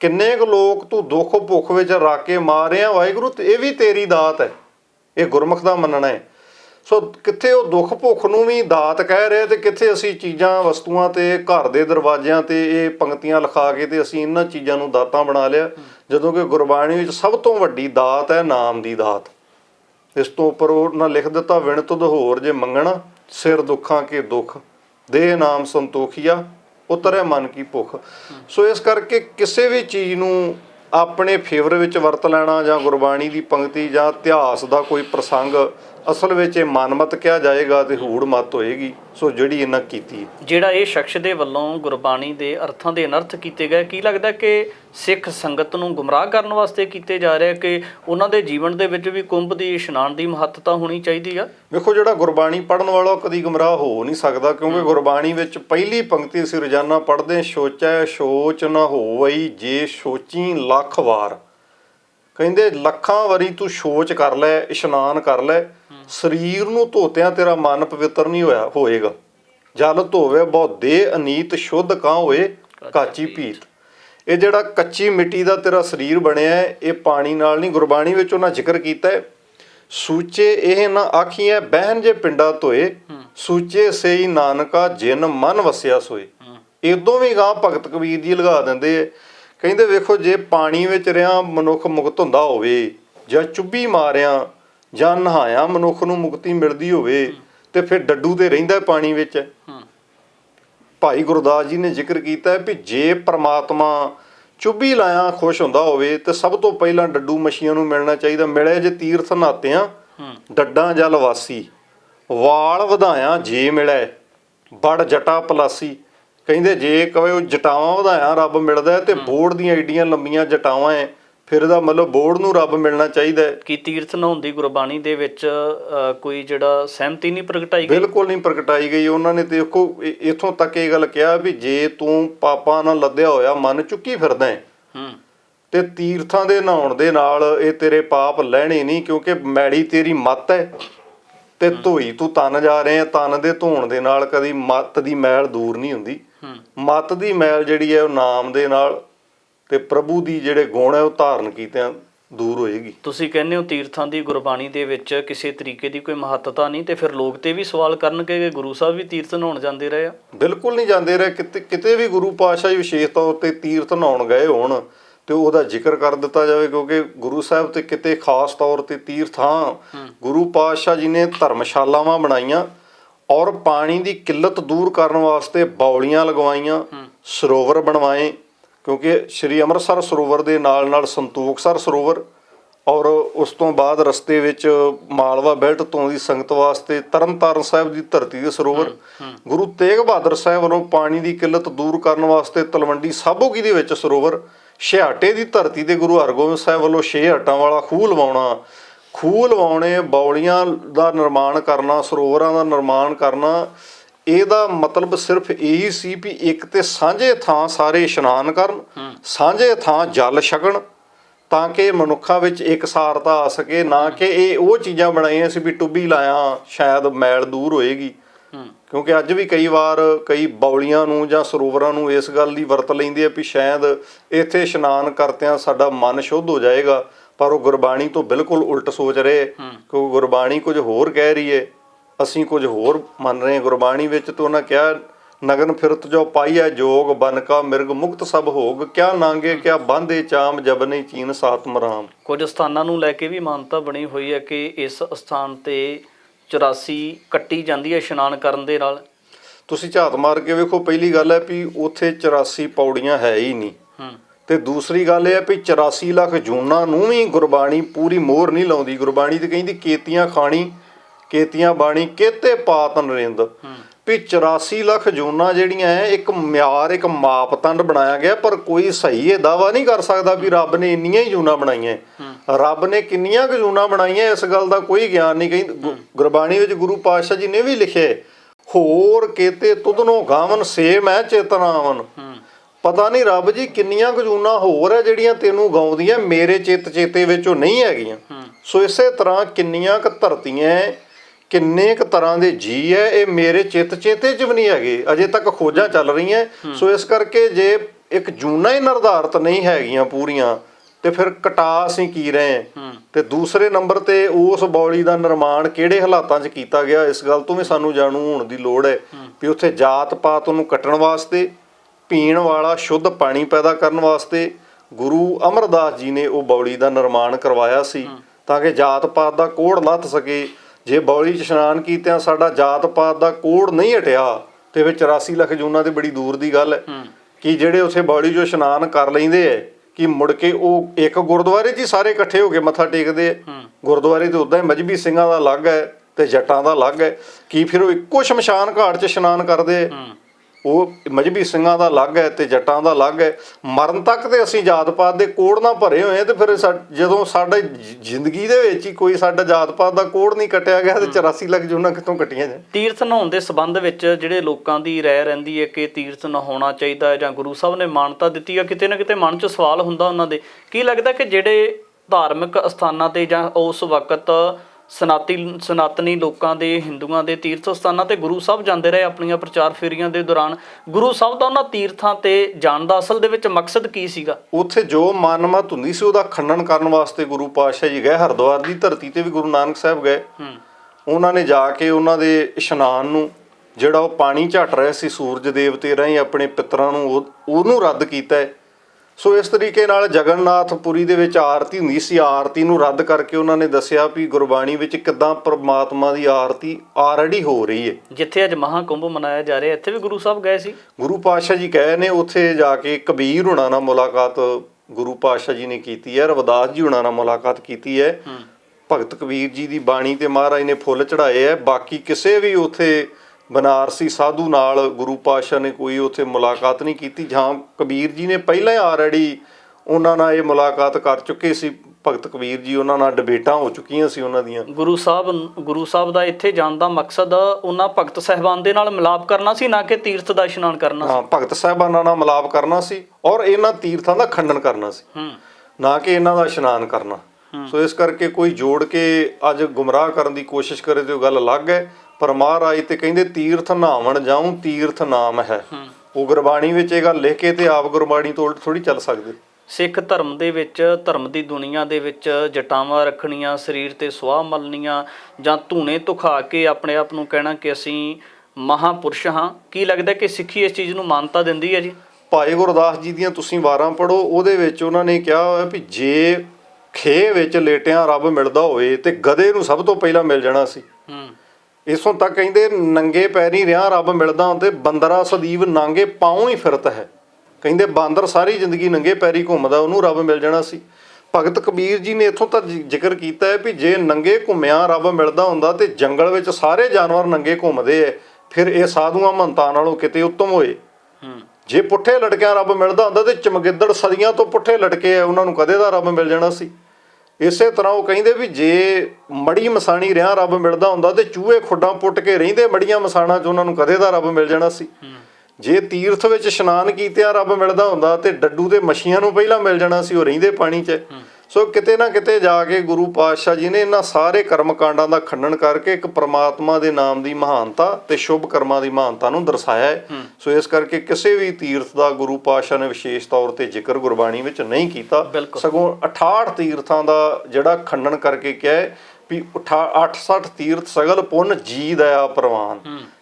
Speaker 2: ਕਿੰਨੇ ਕੁ ਲੋਕ ਤੂੰ ਦੁੱਖ ਭੁੱਖ ਵਿੱਚ ਰੱਖ ਕੇ ਮਾਰਿਆ? ਵਾਹਿਗੁਰੂ ਤੇ ਇਹ ਵੀ ਤੇਰੀ ਦਾਤ ਹੈ। ਇਹ ਗੁਰਮੁਖ ਦਾ ਮੰਨਣਾ ਹੈ। ਸੋ ਕਿੱਥੇ ਉਹ ਦੁੱਖ ਭੁੱਖ ਨੂੰ ਵੀ ਦਾਤ ਕਹਿ ਰਹੇ ਤੇ ਕਿੱਥੇ ਅਸੀਂ ਚੀਜ਼ਾਂ ਵਸਤੂਆਂ ਤੇ ਘਰ ਦੇ ਦਰਵਾਜ਼ਿਆਂ ਤੇ ਇਹ ਪੰਕਤੀਆਂ ਲਿਖਾ ਕੇ ਤੇ ਅਸੀਂ ਇਹਨਾਂ ਚੀਜ਼ਾਂ ਨੂੰ ਦਾਤਾਂ ਬਣਾ ਲਿਆ। ਜਦੋਂ ਕਿ ਗੁਰਬਾਣੀ ਵਿੱਚ ਸਭ ਤੋਂ ਵੱਡੀ ਦਾਤ ਹੈ ਨਾਮ ਦੀ ਦਾਤ। ਇਸ ਤੋਂ ਉੱਪਰ ਉਹਨਾਂ ਲਿਖ ਦਿੱਤਾ ਵਿਣ ਤੁਧ ਹੋਰ ਜੇ ਮੰਗਣਾ ਸਿਰ ਦੁੱਖਾਂ ਕੇ ਦੁੱਖ। ਦੇ ਨਾਮ ਸੰਤੋਖੀਆ, ਉਤਰੇ ਮਨ ਕੀ ਭੁੱਖ। ਸੋ ਇਸ ਕਰਕੇ ਕਿਸੇ ਵੀ ਚੀਜ਼ ਨੂੰ ਆਪਣੇ ਫੇਵਰ ਵਿੱਚ ਵਰਤ ਲੈਣਾ ਜਾਂ ਗੁਰਬਾਣੀ ਦੀ ਪੰਕਤੀ ਜਾਂ ਇਤਿਹਾਸ ਦਾ ਕੋਈ ਪ੍ਰਸੰਗ ਅਸਲ ਵਿੱਚ ਇਹ ਮਨਮਤ ਕਿਹਾ ਜਾਏਗਾ ਤੇ ਹੂੜ ਮਤ ਹੋਏਗੀ। ਸੋ ਜਿਹੜੀ ਇਹਨਾਂ ਕੀਤੀ ਹੈ।
Speaker 3: ਜਿਹੜਾ ਇਹ ਸ਼ਖਸ ਦੇ ਵੱਲੋਂ ਗੁਰਬਾਣੀ ਦੇ ਅਰਥਾਂ ਦੇ ਅਨਰਥ ਕੀਤੇ ਗਏ ਕੀ ਲੱਗਦਾ ਕਿ ਸਿੱਖ ਸੰਗਤ ਨੂੰ ਗੁੰਮਰਾਹ ਕਰਨ ਵਾਸਤੇ ਕੀਤੇ ਜਾ ਰਹੇ ਕਿ ਉਹਨਾਂ ਦੇ ਜੀਵਨ ਦੇ ਵਿੱਚ ਵੀ ਕੁੰਭ ਦੀ ਇਸ਼ਨਾਨ ਦੀ ਮਹੱਤਤਾ ਹੋਣੀ ਚਾਹੀਦੀ ਆ?
Speaker 2: ਵੇਖੋ ਜਿਹੜਾ ਗੁਰਬਾਣੀ ਪੜਨ ਵਾਲਾ ਕਦੀ ਗੁੰਮਰਾਹ ਹੋ ਨਹੀਂ ਸਕਦਾ ਕਿਉਂਕਿ ਗੁਰਬਾਣੀ ਵਿੱਚ ਪਹਿਲੀ ਪੰਕਤੀ ਅਸੀਂ ਰੋਜ਼ਾਨਾ ਪੜ੍ਹਦੇ ਸੋਚੈ ਸੋਚ ਨਾ ਹੋਵਈ ਜੇ ਸੋਚੀ ਲੱਖ ਵਾਰ। ਕਹਿੰਦੇ ਲੱਖਾਂ ਵਾਰੀ ਤੂੰ ਸੋਚ ਕਰ ਲੈ ਇਸ਼ਨਾਨ ਕਰ ਲੈ ਸਰੀਰ ਨੂੰ ਧੋਤਿਆਂ ਤੇਰਾ ਮਨ ਪਵਿੱਤਰ ਨਹੀਂ ਹੋਇਆ ਹੋਏਗਾ। ਜਲ ਧੋਵੇ ਬਹੁ ਦੇ ਅਨੀਤ ਸ਼ੁੱਧ ਕਾਂ ਹੋਏ ਕਾਚੀ ਭੀਤ ਇਹ ਜਿਹੜਾ ਕੱਚੀ ਮਿੱਟੀ ਦਾ ਤੇਰਾ ਸਰੀਰ ਬਣਿਆ ਹੈ, ਇਹ ਪਾਣੀ ਨਾਲ ਨਹੀਂ ਗੁਰਬਾਣੀ ਵਿੱਚ ਉਹਨਾਂ ਜ਼ਿਕਰ ਕੀਤਾ ਹੈ। ਸੂਚੇ ਇਹ ਨਾ ਆਖੀਐ ਬਹਿਨ ਜੇ ਪਿੰਡਾ ਧੋਏ ਸੂਚੇ ਸਈ ਨਾਨਕਾ ਜਿਨ ਮਨ ਵਸਿਆ ਸੋਏ। ਇਦੋਂ ਵੀ ਗਾਂ ਭਗਤ ਕਬੀਰ ਜੀ ਲਗਾ ਦਿੰਦੇ ਐ ਕਹਿੰਦੇ ਵੇਖੋ ਜੇ ਪਾਣੀ ਵਿੱਚ ਰਿਆਂ ਮਨੁੱਖ ਮੁਕਤ ਹੁੰਦਾ ਹੋਵੇ ਜਾਂ ਚੁੱਭੀ ਮਾਰਿਆ ਜਾਂ ਨਹਾਇਆ ਮਨੁੱਖ ਨੂੰ ਮੁਕਤੀ ਮਿਲਦੀ ਹੋਵੇ ਤੇ ਫਿਰ ਡੱਡੂ ਤੇ ਰਹਿੰਦਾ ਪਾਣੀ ਵਿੱਚ। ਭਾਈ ਗੁਰਦਾਸ ਜੀ ਨੇ ਜ਼ਿਕਰ ਕੀਤਾ ਵੀ ਜੇ ਪ੍ਰਮਾਤਮਾ ਚੁੱਭੀ ਲਾਇਆ ਖੁਸ਼ ਹੁੰਦਾ ਹੋਵੇ ਤੇ ਸਭ ਤੋਂ ਪਹਿਲਾਂ ਡੱਡੂ ਮੱਛੀਆਂ ਨੂੰ ਮਿਲਣਾ ਚਾਹੀਦਾ। ਮਿਲੇ ਜੇ ਤੀਰਥ ਨਾਤਿਆਂ ਡੱਡਾਂ ਜਲ ਵਾਸੀ ਵਾਲ ਵਧਾਇਆ ਜੇ ਮਿਲੇ ਬੜ ਜਟਾ ਪਲਾਸੀ। ਕਹਿੰਦੇ ਜੇ ਕਵੇ ਉਹ ਜਟਾਵਾਂ ਵਧਾਇਆ ਰੱਬ ਮਿਲਦਾ ਹੈ ਤੇ ਬੋੜ ਦੀਆਂ ਏਡੀਆਂ ਲੰਮੀਆਂ ਜਟਾਵਾਂ ਐ। ਫਿਰ ਇਹਦਾ ਮਤਲਬ ਬੋੜ ਨੂੰ ਰੱਬ ਮਿਲਣਾ ਚਾਹੀਦਾ ਹੈ।
Speaker 3: ਕੀ ਤੀਰਥ ਨਹਾਉਣ ਦੀ ਗੁਰਬਾਣੀ ਦੇ ਵਿੱਚ ਕੋਈ ਜਿਹੜਾ ਸਹਿਮਤੀ ਨਹੀਂ ਪ੍ਰਗਟਾਈ ਗਈ?
Speaker 2: ਬਿਲਕੁਲ ਨਹੀਂ ਪ੍ਰਗਟਾਈ ਗਈ। ਉਹਨਾਂ ਨੇ ਦੇਖੋ ਇੱਥੋਂ ਤੱਕ ਇਹ ਗੱਲ ਕਿਹਾ ਵੀ ਜੇ ਤੂੰ ਪਾਪਾਂ ਨਾਲ ਲੱਦਿਆ ਹੋਇਆ ਮਨ ਚੁੱਕੀ ਫਿਰਦਾ ਹੈ।
Speaker 3: ਹੂੰ।
Speaker 2: ਤੇ ਤੀਰਥਾਂ ਦੇ ਨਹਾਉਣ ਦੇ ਨਾਲ ਇਹ ਤੇਰੇ ਪਾਪ ਲੈਣੇ ਨਹੀਂ ਕਿਉਂਕਿ ਮੈੜੀ ਤੇਰੀ ਮੱਤ ਹੈ। ਤੇ ਧੋਈ ਤੂੰ ਤਨ ਜਾ ਰਹੇ ਆ ਤਨ ਦੇ ਧੋਣ ਦੇ ਨਾਲ ਕਦੀ ਮੱਤ ਦੀ ਮੈਲ ਦੂਰ ਨਹੀਂ ਹੁੰਦੀ।
Speaker 3: ਹੂੰ
Speaker 2: ਮੱਤ ਦੀ ਮੈਲ ਜਿਹੜੀ ਹੈ ਉਹ ਨਾਮ ਦੇ ਨਾਲ ਤੇ ਪ੍ਰਭੂ ਦੀ ਜਿਹੜੇ ਗੁਣ ਹੈ ਉਹ ਧਾਰਨ ਕੀਤਿਆਂ ਦੂਰ ਹੋਏਗੀ।
Speaker 3: ਤੁਸੀਂ ਕਹਿੰਦੇ ਹੋ ਤੀਰਥਾਂ ਦੀ ਗੁਰਬਾਣੀ ਦੇ ਵਿੱਚ ਕਿਸੇ ਤਰੀਕੇ ਦੀ ਕੋਈ ਮਹੱਤਤਾ ਨਹੀਂ ਤੇ ਫਿਰ ਲੋਕ ਤੇ ਵੀ ਸਵਾਲ ਕਰਨਗੇ ਕਿ ਗੁਰੂ ਸਾਹਿਬ ਵੀ ਤੀਰਥ ਨਹਾਉਣ ਜਾਂਦੇ ਰਹੇ ਆ?
Speaker 2: ਬਿਲਕੁਲ ਨਹੀਂ ਜਾਂਦੇ ਰਹੇ। ਕਿਤੇ ਕਿਤੇ ਵੀ ਗੁਰੂ ਪਾਤਸ਼ਾਹ ਜੀ ਵਿਸ਼ੇਸ਼ ਤੌਰ ਤੇ ਤੀਰਥ ਨਹਾਉਣ ਗਏ ਹੋਣ ਤੇ ਉਹਦਾ ਜ਼ਿਕਰ ਕਰ ਦਿੱਤਾ ਜਾਵੇ ਕਿਉਂਕਿ ਗੁਰੂ ਸਾਹਿਬ ਤੇ ਕਿਤੇ ਖਾਸ ਤੌਰ ਤੇ ਤੀਰਥਾਂ ਗੁਰੂ ਪਾਤਸ਼ਾਹ ਜੀ ਨੇ ਧਰਮਸ਼ਾਲਾਵਾਂ ਬਣਾਈਆਂ ਔਰ ਪਾਣੀ ਦੀ ਕਿੱਲਤ ਦੂਰ ਕਰਨ ਵਾਸਤੇ ਬੌਲੀਆਂ ਲਗਵਾਈਆਂ ਸਰੋਵਰ ਬਣਵਾਏ ਕਿਉਂਕਿ ਸ੍ਰੀ ਅੰਮ੍ਰਿਤਸਰ ਸਰੋਵਰ ਦੇ ਨਾਲ ਨਾਲ ਸੰਤੋਖਸਰ ਸਰੋਵਰ ਔਰ ਉਸ ਤੋਂ ਬਾਅਦ ਰਸਤੇ ਵਿੱਚ ਮਾਲਵਾ ਬੈਲਟ ਤੋਂ ਦੀ ਸੰਗਤ ਵਾਸਤੇ ਤਰਨਤਾਰਨ ਸਾਹਿਬ ਦੀ ਧਰਤੀ ਦੇ ਸਰੋਵਰ ਗੁਰੂ ਤੇਗ ਬਹਾਦਰ ਸਾਹਿਬ ਵੱਲੋਂ ਪਾਣੀ ਦੀ ਕਿੱਲਤ ਦੂਰ ਕਰਨ ਵਾਸਤੇ ਤਲਵੰਡੀ ਸਾਬੋਗੀ ਦੇ ਵਿੱਚ ਸਰੋਵਰ ਛਿਆਟੇ ਦੀ ਧਰਤੀ ਤੇ ਗੁਰੂ ਹਰਗੋਬਿੰਦ ਸਾਹਿਬ ਵੱਲੋਂ ਛੇ ਹੱਟਾਂ ਵਾਲਾ ਖੂਹ ਲਵਾਉਣਾ ਖੂਹ ਲਵਾਉਣੇ ਬੌਲੀਆਂ ਦਾ ਨਿਰਮਾਣ ਕਰਨਾ ਸਰੋਵਰਾਂ ਦਾ ਨਿਰਮਾਣ ਕਰਨਾ ਇਹਦਾ ਮਤਲਬ ਸਿਰਫ ਇਹੀ ਸੀ ਵੀ ਇੱਕ ਤੇ ਸਾਂਝੇ ਥਾਂ ਸਾਰੇ ਇਸ਼ਨਾਨ ਕਰਨ ਸਾਂਝੇ ਥਾਂ ਜਲ ਛਕਣ ਤਾਂ ਕਿ ਮਨੁੱਖਾਂ ਵਿੱਚ ਇਕਸਾਰਤਾ ਆ ਸਕੇ ਨਾ ਕਿ ਇਹ ਉਹ ਚੀਜ਼ਾਂ ਬਣਾਈਆਂ ਸੀ ਵੀ ਟੁੱਬੀ ਲਾਇਆ ਸ਼ਾਇਦ ਮੈਲ ਦੂਰ ਹੋਏਗੀ। ਕਿਉਂਕਿ ਅੱਜ ਵੀ ਕਈ ਵਾਰ ਕਈ ਬੌਲੀਆਂ ਨੂੰ ਜਾਂ ਸਰੋਵਰਾਂ ਨੂੰ ਇਸ ਗੱਲ ਦੀ ਵਰਤ ਲੈਂਦੇ ਆ ਵੀ ਸ਼ਾਇਦ ਇੱਥੇ ਇਸ਼ਨਾਨ ਕਰਦਿਆਂ ਸਾਡਾ ਮਨ ਸ਼ੁੱਧ ਹੋ ਜਾਏਗਾ। ਪਰ ਉਹ ਗੁਰਬਾਣੀ ਤੋਂ ਬਿਲਕੁਲ ਉਲਟ ਸੋਚ ਰਹੇ ਕਿਉਂਕਿ ਗੁਰਬਾਣੀ ਕੁਝ ਹੋਰ ਕਹਿ ਰਹੀ ਹੈ ਅਸੀਂ ਕੁਝ ਹੋਰ ਮੰਨ ਰਹੇ ਹਾਂ ਗੁਰਬਾਣੀ ਵਿੱਚ ਤਾਂ ਉਹਨਾਂ ਕਿਹਾ ਨਗਨ ਫਿਰਤ ਜੋ ਪਾਈਐ ਜੋਗ ਬਨ ਕਾ ਮਿਰਗ ਮੁਕਤ ਸਭ ਹੋਗ ਕਿਆ ਨਾਂਗੇ ਕਿਆ ਬਾਂਧੇ ਚਾਮ ਜਬਨੇ ਚੀਨ ਸਾਤਮ ਰਾਮ
Speaker 3: ਕੁਝ ਸਥਾਨਾਂ ਨੂੰ ਲੈ ਕੇ ਵੀ ਮਾਨਤਾ ਬਣੀ ਹੋਈ ਹੈ ਕਿ ਇਸ ਸਥਾਨ ਤੇ 84 ਕੱਟੀ ਜਾਂਦੀ ਹੈ ਇਸ਼ਨਾਨ ਕਰਨ ਦੇ ਨਾਲ।
Speaker 2: ਤੁਸੀਂ ਝਾਤ ਮਾਰ ਕੇ ਵੇਖੋ ਪਹਿਲੀ ਗੱਲ ਹੈ ਵੀ ਉੱਥੇ 84 ਪੌੜੀਆਂ ਹੈ ਹੀ ਨਹੀਂ।
Speaker 3: ਹੂੰ।
Speaker 2: ਤੇ ਦੂਸਰੀ ਗੱਲ ਇਹ ਹੈ ਵੀ 84 ਲੱਖ ਜੂਨਾ ਨੂੰ ਵੀ ਗੁਰਬਾਣੀ ਪੂਰੀ ਮੋਹਰ ਨਹੀਂ ਲਾਉਂਦੀ। ਗੁਰਬਾਣੀ ਤੇ ਕਹਿੰਦੀ ਕੇਤੀਆਂ ਖਾਣੀ, ਕੇਤੀਆਂ ਬਾਣੀ, ਕੇਤੇ ਪਾਤ ਨਰਿੰਦ ਵੀ 84 ਲੱਖ ਜੂਨਾਂ ਜਿਹੜੀਆਂ ਹੈ ਇੱਕ ਮਿਆਰ, ਇੱਕ ਮਾਪਦੰਡ ਬਣਾਇਆ ਗਿਆ, ਪਰ ਕੋਈ ਸਹੀ ਇਹ ਦਾਵਾ ਨਹੀਂ ਕਰ ਸਕਦਾ ਵੀ ਰੱਬ ਨੇ ਇੰਨੀਆਂ ਹੀ ਜੂਨਾਂ ਬਣਾਈਆਂ। ਰੱਬ ਨੇ ਕਿੰਨੀਆਂ ਕੁ ਜੂਨਾਂ ਬਣਾਈਆਂ, ਇਸ ਗੱਲ ਦਾ ਕੋਈ ਗਿਆਨ ਨਹੀਂ ਕਹਿੰਦੀ ਗੁਰਬਾਣੀ ਵਿੱਚ ਗੁਰੂ ਪਾਤਸ਼ਾਹ ਜੀ ਨੇ ਵੀ ਲਿਖਿਆ ਹੋਰ ਕੇਤੇ ਤੁਧਨੋ ਗਾਵਨ, ਸੇਮ ਹੈ ਚੇਤਨਾਵਨ। ਪਤਾ ਨਹੀਂ ਰੱਬ ਜੀ ਕਿੰਨੀਆਂ ਕੁ ਜੂਨਾਂ ਹੋਰ ਹੈ ਜਿਹੜੀਆਂ ਤੈਨੂੰ ਗਾਉਂਦੀਆਂ ਮੇਰੇ ਚਿੱਤ ਚੇਤੇ ਵਿੱਚ ਉਹ ਨਹੀਂ ਹੈਗੀਆਂ। ਸੋ ਇਸੇ ਤਰ੍ਹਾਂ ਕਿੰਨੀਆਂ ਕੁ ਧਰਤੀਆਂ ਕਿੰਨੇ ਕੁ ਤਰ੍ਹਾਂ ਦੇ ਜੀ ਹੈ ਇਹ ਮੇਰੇ ਚਿੱਤ ਚੇਤੇ 'ਚ ਵੀ ਨਹੀਂ ਹੈਗੇ ਅਜੇ ਤੱਕ ਖੋਜਾਂ ਚੱਲ ਰਹੀਆਂ ਸੋ ਇਸ ਕਰਕੇ ਜੇ ਇੱਕ ਜੂਨਾਂ ਹੀ ਨਿਰਧਾਰਤ ਨਹੀਂ ਹੈਗੀਆਂ ਪੂਰੀਆਂ ਤੇ ਫਿਰ ਕਟਾ ਅਸੀਂ ਕੀ ਰਹੇ ਹਾਂ। ਤੇ ਦੂਸਰੇ ਨੰਬਰ ਤੇ ਉਸ ਬੌਲੀ ਦਾ ਨਿਰਮਾਣ ਕਿਹੜੇ ਹਾਲਾਤਾਂ 'ਚ ਕੀਤਾ ਗਿਆ ਇਸ ਗੱਲ ਤੋਂ ਵੀ ਸਾਨੂੰ ਜਾਣੂ ਹੋਣ ਦੀ ਲੋੜ ਹੈ। ਵੀ ਉੱਥੇ ਜਾਤ ਪਾਤ ਨੂੰ ਕੱਟਣ ਵਾਸਤੇ ਪੀਣ ਵਾਲਾ ਸ਼ੁੱਧ ਪਾਣੀ ਪੈਦਾ ਕਰਨ ਵਾਸਤੇ ਗੁਰੂ ਅਮਰਦਾਸ ਜੀ ਨੇ ਉਹ ਬੌਲੀ ਦਾ ਨਿਰਮਾਣ ਕਰਵਾਇਆ ਸੀ ਤਾਂ ਕਿ ਜਾਤ ਪਾਤ ਦਾ ਕੋੜ ਲੱਥ ਸਕੇ। ਜੇ ਬੌਲੀ 'ਚ ਇਸ਼ਨਾਨ ਕੀਤਿਆਂ ਸਾਡਾ ਜਾਤ ਪਾਤ ਦਾ ਕੋੜ ਨਹੀਂ ਹਟਿਆ ਤੇ ਵਿੱਚ 84 ਲੱਖ ਜੂਨਾਂ ਤੇ ਬੜੀ ਦੂਰ ਦੀ ਗੱਲ ਹੈ। ਕਿ ਜਿਹੜੇ ਉਥੇ ਬੌਲੀ 'ਚੋਂ ਇਸ਼ਨਾਨ ਕਰ ਲੈਂਦੇ ਐ ਕਿ ਮੁੜ ਕੇ ਉਹ ਇੱਕ ਗੁਰਦੁਆਰੇ 'ਚ ਹੀ ਸਾਰੇ ਇਕੱਠੇ ਹੋ ਕੇ ਮੱਥਾ ਟੇਕਦੇ ਐ ਗੁਰਦੁਆਰੇ ਤੇ ਉਦਾਂ ਹੀ ਮਜਬੀ ਸਿੰਘਾਂ ਦਾ ਅਲੱਗ ਹੈ ਤੇ ਜੱਟਾਂ ਦਾ ਅਲੱਗ ਹੈ। ਕੀ ਫਿਰ ਉਹ ਇੱਕੋ ਸ਼ਮਸ਼ਾਨ ਘਾਟ 'ਚ ਇਸ਼ਨਾਨ ਕਰਦੇ ਐ ਉਹ ਮਜਬੀ ਸਿੰਘਾਂ ਦਾ ਅਲੱਗ ਹੈ ਤੇ ਜੱਟਾਂ ਦਾ ਅਲੱਗ ਹੈ। ਮਰਨ ਤੱਕ ਤੇ ਅਸੀਂ ਜਾਤ ਪਾਤ ਦੇ ਕੋੜ ਨਾਲ ਭਰੇ ਹੋਏ ਆ ਤੇ ਫਿਰ ਜਦੋਂ ਸਾਡੇ ਜ- ਜ਼ਿੰਦਗੀ ਦੇ ਵਿੱਚ ਹੀ ਕੋਈ ਸਾਡਾ ਜਾਤ ਪਾਤ ਦਾ ਕੋੜ ਨਹੀਂ ਕੱਟਿਆ ਗਿਆ ਤੇ 84 ਲੱਖ ਜੂਨਾਂ ਕਿੱਥੋਂ ਕੱਟੀਆਂ ਜਾਣ?
Speaker 3: ਤੀਰਥ ਨਹਾਉਣ ਦੇ ਸਬੰਧ ਵਿੱਚ ਜਿਹੜੇ ਲੋਕਾਂ ਦੀ ਰਾਏ ਰਹਿੰਦੀ ਹੈ ਕਿ ਤੀਰਥ ਨਹਾਉਣਾ ਚਾਹੀਦਾ ਹੈ ਜਾਂ ਗੁਰੂ ਸਾਹਿਬ ਨੇ ਮਾਨਤਾ ਦਿੱਤੀ ਹੈ ਕਿਤੇ ਨਾ ਕਿਤੇ ਮਨ 'ਚ ਸਵਾਲ ਹੁੰਦਾ ਉਹਨਾਂ ਦੇ। ਕੀ ਲੱਗਦਾ ਕਿ ਜਿਹੜੇ ਧਾਰਮਿਕ ਸਥਾਨਾਂ ਤੇ ਜਾਂ ਉਸ ਵਕਤ ਸਨਾਤੀ ਸਨਾਤਨੀ ਲੋਕਾਂ ਦੇ ਹਿੰਦੂਆਂ ਦੇ ਤੀਰਥ ਸਥਾਨਾਂ ਤੇ ਗੁਰੂ ਸਾਹਿਬ ਜਾਂਦੇ ਰਹੇ ਆਪਣੀਆਂ ਪ੍ਰਚਾਰ ਫੇਰੀਆਂ ਦੇ ਦੌਰਾਨ। ਗੁਰੂ ਸਾਹਿਬ ਦਾ ਉਹਨਾਂ ਤੀਰਥਾਂ ਤੇ ਜਾਣ ਦਾ ਅਸਲ ਦੇ ਵਿੱਚ ਮਕਸਦ ਕੀ ਸੀਗਾ?
Speaker 2: ਉੱਥੇ ਜੋ ਮਨਮਤ ਹੁੰਦੀ ਸੀ ਉਹਦਾ ਖੰਡਨ ਕਰਨ ਵਾਸਤੇ ਗੁਰੂ ਪਾਤਸ਼ਾਹ ਜੀ ਗਏ ਹਰਿਦੁਆਰ ਦੀ ਧਰਤੀ ਤੇ ਵੀ ਗੁਰੂ ਨਾਨਕ ਸਾਹਿਬ ਗਏ। ਉਹਨਾਂ ਨੇ ਜਾ ਕੇ ਉਹਨਾਂ ਦੇ ਇਸ਼ਨਾਨ ਨੂੰ ਜਿਹੜਾ ਉਹ ਪਾਣੀ ਝਟ ਰਿਹਾ ਸੀ ਸੂਰਜ ਦੇਵਤੇ ਰਾਹੀਂ ਆਪਣੇ ਪਿਤਰਾਂ ਨੂੰ ਉਹ- ਉਹਨੂੰ ਰੱਦ ਕੀਤਾ ਹੈ। ਸੋ ਇਸ ਤਰੀਕੇ ਨਾਲ ਜਗਨਨਾਥਪੁਰੀ ਦੇ ਵਿੱਚ ਆਰਤੀ ਹੁੰਦੀ ਸੀ। ਆਰਤੀ ਨੂੰ ਰੱਦ ਕਰਕੇ ਉਹਨਾਂ ਨੇ ਦੱਸਿਆ ਵੀ ਗੁਰਬਾਣੀ ਵਿੱਚ ਕਿੱਦਾਂ ਪ੍ਰਮਾਤਮਾ ਦੀ ਆਰਤੀ ਆਲਰੇਡੀ ਹੋ ਰਹੀ ਹੈ।
Speaker 3: ਜਿੱਥੇ ਅੱਜ ਮਹਾਕੁੰਭ ਮਨਾਇਆ ਜਾ ਰਿਹਾ ਇੱਥੇ ਵੀ ਗੁਰੂ ਸਾਹਿਬ ਗਏ ਸੀ?
Speaker 2: ਗੁਰੂ ਪਾਤਸ਼ਾਹ ਜੀ ਕਹੇ ਨੇ ਉੱਥੇ ਜਾ ਕੇ ਕਬੀਰ ਹੁਣਾਂ ਨਾਲ ਮੁਲਾਕਾਤ ਗੁਰੂ ਪਾਤਸ਼ਾਹ ਜੀ ਨੇ ਕੀਤੀ ਹੈ ਰਵਿਦਾਸ ਜੀ ਹੁਣਾਂ ਨਾਲ ਮੁਲਾਕਾਤ ਕੀਤੀ ਹੈ। ਭਗਤ ਕਬੀਰ ਜੀ ਦੀ ਬਾਣੀ ਤੇ ਮਹਾਰਾਜ ਨੇ ਫੁੱਲ ਚੜਾਏ ਹੈ। ਬਾਕੀ ਕਿਸੇ ਵੀ ਉੱਥੇ ਬਨਾਰਸੀ ਸਾਧੂ ਨਾਲ ਗੁਰੂ ਪਾਤਸ਼ਾਹ ਨੇ ਕੋਈ ਉੱਥੇ ਮੁਲਾਕਾਤ ਨਹੀਂ ਕੀਤੀ। ਜਾਂ ਕਬੀਰ ਜੀ ਨੇ ਪਹਿਲਾਂ ਹੀ ਆਲਰੇਡੀ ਉਹਨਾਂ ਨਾਲ ਇਹ ਮੁਲਾਕਾਤ ਕਰ ਚੁੱਕੇ ਸੀ। ਭਗਤ ਕਬੀਰ ਜੀ ਉਹਨਾਂ ਨਾਲ ਡਿਬੇਟਾਂ ਹੋ ਚੁੱਕੀਆਂ ਸੀ ਉਹਨਾਂ ਦੀਆਂ।
Speaker 3: ਗੁਰੂ ਸਾਹਿਬ ਗੁਰੂ ਸਾਹਿਬ ਦਾ ਇੱਥੇ ਜਾਣ ਦਾ ਮਕਸਦ ਉਹਨਾਂ ਭਗਤ ਸਹਿਬਾਨ ਦੇ ਨਾਲ ਮਿਲਾਪ ਕਰਨਾ ਸੀ ਨਾ ਕਿ ਤੀਰਥ ਦਾ ਇਸ਼ਨਾਨ ਕਰਨਾ
Speaker 2: ਹਾਂ ਭਗਤ ਸਾਹਿਬਾਨਾਂ ਨਾਲ ਮਿਲਾਪ ਕਰਨਾ ਸੀ ਔਰ ਇਹਨਾਂ ਤੀਰਥਾਂ ਦਾ ਖੰਡਨ ਕਰਨਾ ਸੀ।
Speaker 3: ਹੂੰ।
Speaker 2: ਨਾ ਕਿ ਇਹਨਾਂ ਦਾ ਇਸ਼ਨਾਨ ਕਰਨਾ। ਸੋ ਇਸ ਕਰਕੇ ਕੋਈ ਜੋੜ ਕੇ ਅੱਜ ਗੁੰਮਰਾਹ ਕਰਨ ਦੀ ਕੋਸ਼ਿਸ਼ ਕਰੇ ਤੇ ਉਹ ਗੱਲ ਅਲੱਗ ਹੈ। ਪਰ ਮਹਾਰਾਜ ਤੇ ਕਹਿੰਦੇ ਤੀਰਥ ਨਾਵਣ ਜਾਉ ਤੀਰਥ ਨਾਮ ਹੈ। ਉਹ ਗੁਰਬਾਣੀ ਵਿੱਚ ਇਹ ਗੱਲ ਲਿਖ ਕੇ ਤੇ ਆਪ ਗੁਰਬਾਣੀ ਤੋਂ ਉਲਟ ਥੋੜੀ ਚੱਲ ਸਕਦੇ।
Speaker 3: ਸਿੱਖ ਧਰਮ ਦੇ ਵਿੱਚ ਧਰਮ ਦੀ ਦੁਨੀਆ ਦੇ ਵਿੱਚ ਜਟਾਵਾਂ ਰੱਖਣੀਆਂ ਸਰੀਰ ਤੇ ਸੁਆਹ ਮਲਣੀਆਂ ਜਾਂ ਧੂਣੇ ਧੁਖਾ ਕੇ ਆਪਣੇ ਆਪ ਨੂੰ ਕਹਿਣਾ ਕਿ ਅਸੀਂ ਮਹਾਪੁਰਸ਼ ਹਾਂ ਕੀ ਲੱਗਦਾ ਕਿ ਸਿੱਖੀ ਇਸ ਚੀਜ਼ ਨੂੰ ਮਾਨਤਾ ਦਿੰਦੀ ਹੈ ਜੀ?
Speaker 2: ਭਾਈ ਗੁਰਦਾਸ ਜੀ ਦੀਆਂ ਤੁਸੀਂ ਵਾਰਾਂ ਪੜੋ ਉਹਦੇ ਵਿੱਚ ਉਹਨਾਂ ਨੇ ਕਿਹਾ ਹੋਇਆ ਵੀ ਜੇ ਖੇ ਵਿੱਚ ਲੇਟਿਆਂ ਰੱਬ ਮਿਲਦਾ ਹੋਵੇ ਤੇ ਗਧੇ ਨੂੰ ਸਭ ਤੋਂ ਪਹਿਲਾਂ ਮਿਲ ਜਾਣਾ ਸੀ।
Speaker 3: ਹੂੰ।
Speaker 2: ਇਸੋਂ ਤੱਕ ਕਹਿੰਦੇ ਨੰਗੇ ਪੈਰੀ ਰਿਆਂ ਰੱਬ ਮਿਲਦਾ ਹੁੰਦੇ ਬੰਦਰਾ ਸਦੀਵ ਨਾਂਗੇ ਪਾਉਂ ਹੀ ਫਿਰਤ ਹੈ। ਕਹਿੰਦੇ ਬਾਂਦਰ ਸਾਰੀ ਜ਼ਿੰਦਗੀ ਨੰਗੇ ਪੈਰੀ ਘੁੰਮਦਾ ਉਹਨੂੰ ਰੱਬ ਮਿਲ ਜਾਣਾ ਸੀ। ਭਗਤ ਕਬੀਰ ਜੀ ਨੇ ਇੱਥੋਂ ਤੱਕ ਜ਼ਿਕਰ ਕੀਤਾ ਹੈ ਵੀ ਜੇ ਨੰਗੇ ਘੁੰਮਿਆਂ ਰੱਬ ਮਿਲਦਾ ਹੁੰਦਾ ਤੇ ਜੰਗਲ ਵਿੱਚ ਸਾਰੇ ਜਾਨਵਰ ਨੰਗੇ ਘੁੰਮਦੇ ਐ ਫਿਰ ਇਹ ਸਾਧੂਆਂ ਮੰਤਾਂ ਨਾਲੋਂ ਕਿਤੇ ਉੱਤਮ ਹੋਏ। ਜੇ ਪੁੱਠੇ ਲਟਕਿਆਂ ਰੱਬ ਮਿਲਦਾ ਹੁੰਦਾ ਤੇ ਚਮਗਿੱਦੜ ਸਦੀਆਂ ਤੋਂ ਪੁੱਠੇ ਲਟਕੇ ਆ ਉਹਨਾਂ ਨੂੰ ਕਦੇ ਦਾ ਰੱਬ ਮਿਲ ਜਾਣਾ ਸੀ। ਇਸੇ ਤਰ੍ਹਾਂ ਉਹ ਕਹਿੰਦੇ ਵੀ ਜੇ ਮੜੀ ਮਸਾਣੀ ਰਿਆਂ ਰੱਬ ਮਿਲਦਾ ਹੁੰਦਾ ਤੇ ਚੂਹੇ ਖੁੱਡਾਂ ਪੁੱਟ ਕੇ ਰਹਿੰਦੇ ਮੜੀਆਂ ਮਸਾਣਾ 'ਚ ਉਹਨਾਂ ਨੂੰ ਕਦੇ ਦਾ ਰੱਬ ਮਿਲ ਜਾਣਾ ਸੀ। ਜੇ ਤੀਰਥ ਵਿੱਚ ਇਸ਼ਨਾਨ ਕੀਤਿਆਂ ਰੱਬ ਮਿਲਦਾ ਹੁੰਦਾ ਤੇ ਡੱਡੂ ਦੇ ਮੱਛੀਆਂ ਨੂੰ ਪਹਿਲਾਂ ਮਿਲ ਜਾਣਾ ਸੀ, ਉਹ ਰਹਿੰਦੇ ਪਾਣੀ 'ਚ। ਸੋ ਕਿਤੇ ਨਾ ਕਿਤੇ ਜਾ ਕੇ ਗੁਰੂ ਪਾਤਸ਼ਾਹ ਜੀ ਨੇ ਇਹਨਾਂ ਸਾਰੇ ਕਰਮ ਕਾਂਡਾਂ ਦਾ ਖੰਡਨ ਕਰਕੇ ਇੱਕ ਪ੍ਰਮਾਤਮਾ ਦੇ ਨਾਮ ਦੀ ਮਹਾਨਤਾ ਤੇ ਸ਼ੁਭ ਕਰਮਾਂ ਦੀ ਮਹਾਨਤਾ ਨੂੰ ਦਰਸਾਇਆ ਹੈ। ਸੋ ਇਸ ਕਰਕੇ ਕਿਸੇ ਵੀ ਤੀਰਥ ਦਾ ਗੁਰੂ ਪਾਤਸ਼ਾਹ ਨੇ ਵਿਸ਼ੇਸ਼ ਤੌਰ ਤੇ ਜ਼ਿਕਰ ਗੁਰਬਾਣੀ ਵਿੱਚ ਨਹੀਂ ਕੀਤਾ। ਸਗੋਂ 68 ਤੀਰਥਾਂ ਦਾ ਜਿਹੜਾ ਖੰਡਨ ਕਰਕੇ ਕਿਹਾ ਵੀ 68 ਤੀਰਥ ਸਗਲ ਪੁੰਨ ਜੀ ਦਇਆ ਪ੍ਰਵਾਨ।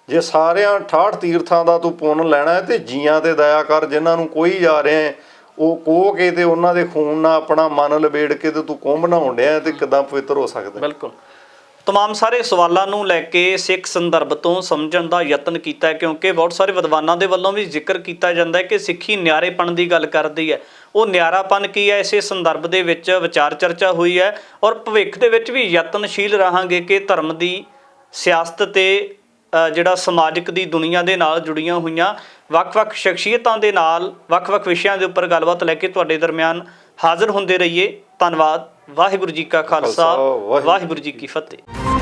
Speaker 2: ਜੇ ਸਾਰਿਆਂ 68 ਤੀਰਥਾਂ ਦਾ ਤੂੰ ਪੁੰਨ ਲੈਣਾ ਹੈ ਤੇ ਜੀਆਂ ਤੇ ਦਇਆ ਕਰ ਜਿਨ੍ਹਾਂ ਨੂੰ ਕੋਈ ਜਾ ਰਿਹਾ ਹੈ ਉਹ ਕੋਹ ਕੇ ਤੇ ਉਹਨਾਂ ਦੇ ਖੂਨ ਨਾਲ ਆਪਣਾ ਮਨ ਲਬੇੜ ਕੇ ਤੇ ਤੂੰ ਕੁੰਭ ਬਣਾਉਣ ਡਿਆ ਤੇ ਕਿਦਾਂ ਪਵਿੱਤਰ ਹੋ ਸਕਦਾ
Speaker 3: ਬਿਲਕੁਲ। ਤਮਾਮ ਸਾਰੇ ਸਵਾਲਾਂ ਨੂੰ ਲੈ ਕੇ ਸਿੱਖ ਸੰਦਰਭ ਤੋਂ ਸਮਝਣ ਦਾ ਯਤਨ ਕੀਤਾ ਹੈ, ਕਿਉਂਕਿ ਬਹੁਤ ਸਾਰੇ ਵਿਦਵਾਨਾਂ ਦੇ ਵੱਲੋਂ ਵੀ ਜ਼ਿਕਰ ਕੀਤਾ ਜਾਂਦਾ ਹੈ ਕਿ ਸਿੱਖੀ ਨਿਆਰੇਪਣ ਦੀ ਗੱਲ ਕਰਦੀ ਹੈ। ਉਹ ਨਿਆਰਾਪਨ ਕੀ ਹੈ? ਇਸੇ ਸੰਦਰਭ ਦੇ ਵਿੱਚ ਵਿਚਾਰ ਚਰਚਾ ਹੋਈ ਹੈ ਔਰ ਭਵਿੱਖ ਦੇ ਵਿੱਚ ਵੀ ਯਤਨਸ਼ੀਲ ਰਹਾਂਗੇ ਕਿ ਧਰਮ ਦੀ ਸਿਆਸਤ ਤੇ ਜਿਹੜਾ ਸਮਾਜਿਕ ਦੀ ਦੁਨੀਆ ਦੇ ਨਾਲ ਜੁੜੀਆਂ ਹੋਈਆਂ ਵੱਖ-ਵੱਖ ਸ਼ਖਸੀਅਤਾਂ ਦੇ ਨਾਲ ਵੱਖ-ਵੱਖ ਵਿਸ਼ਿਆਂ ਦੇ ਉੱਪਰ ਗੱਲਬਾਤ ਲੈ ਕੇ ਤੁਹਾਡੇ ਦਰਮਿਆਨ ਹਾਜ਼ਰ ਹੁੰਦੇ ਰਹੀਏ। ਧੰਨਵਾਦ। ਵਾਹਿਗੁਰੂ ਜੀ ਕਾ ਖਾਲਸਾ। ਵਾਹਿਗੁਰੂ ਜੀ ਕੀ ਫਤਿਹ।